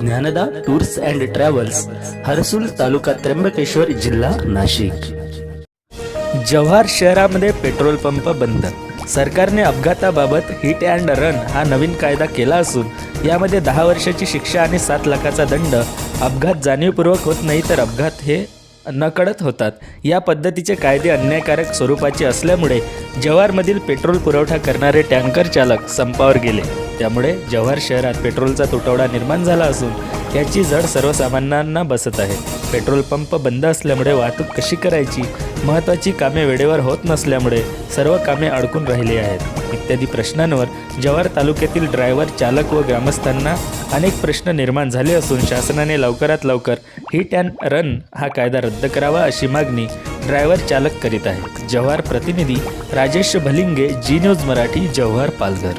Dnyanada tours and travels Harsul taluka Trimbakeshwar जिल्हा नाशिक. जव्हार शहरामध्ये petrol pump बंद. सरकारने अपघाताबाबत हिट अँड रन हा नवीन कायदा केला असून यामध्ये दहा वर्षाची शिक्षा आणि सात लाखाचा दंड अपघात जाणीवपूर्वक होत नाही तर अपघात हे नकळत होतात. या पद्धतीचे कायदे अन्यायकारक स्वरूपाचे असल्यामुळे जव्हारमधील पेट्रोल पुरवठा करणारे टँकर चालक संपावर गेले. त्यामुळे जव्हार शहरात पेट्रोलचा तुटवडा निर्माण झाला असून याची जड सर्वसामान्यांना बसत आहे. पेट्रोल पंप बंद असल्यामुळे वाहतूक कशी करायची? महत्त्वाची कामे वेळेवर होत नसल्यामुळे सर्व कामे अडकून राहिली आहेत. इत्यादी प्रश्नांवर जव्हार तालुक्यातील ड्रायव्हर चालक व ग्रामस्थांना अनेक प्रश्न निर्माण झाले असून शासनाने लवकरात लवकर हिट अँड रन हा कायदा रद्द करावा अशी मागणी ड्रायव्हर चालक करीत आहे जव्हार प्रतिनिधी राजेश भलिंगे जी न्यूज मराठी जव्हार पालघर.